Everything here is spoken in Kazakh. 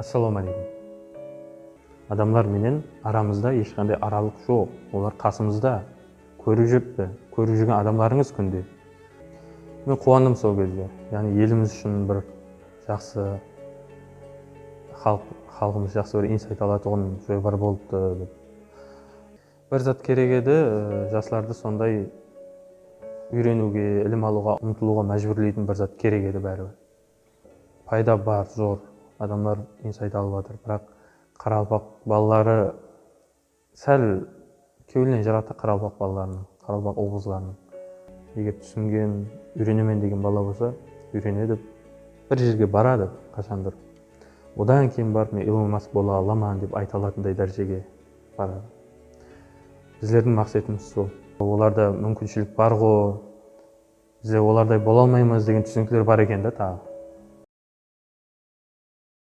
ассалаумағалейкум адамдар менен арамызда ешқандай аралық жоқ олар қасымызда көріп жүріпті көріп жүрген адамдарыңыз күнде мен қуандым сол кезде яғни еліміз үшін бір жақсы халық халқымыз жақсы бір инсайт алатұғын жобалар болыпты деп бір зат керек еді жастарды сондай үйренуге ілім алуға ұмтылуға мәжбүрлейтін бір зат керек еді бәрібір пайда бар зор адамдар инсайт алып жатыр. Бірақ қарақалпақ балалары сәл кеуілден жырақта қарақалпақ балаларының қарақалпақ ұл егер түсінген үйренемін деген бала болса үйренеді бір жерге барады қашандыр. Одан кейін барып мен илон маск бола аламын деп айта алатындай дәрежеге барады. Біздердің мақсатымыз сол. Оларда мүмкіншілік бар ғой. Бізде олардай бола алмаймыз деген түсініктер бар екен да тағы.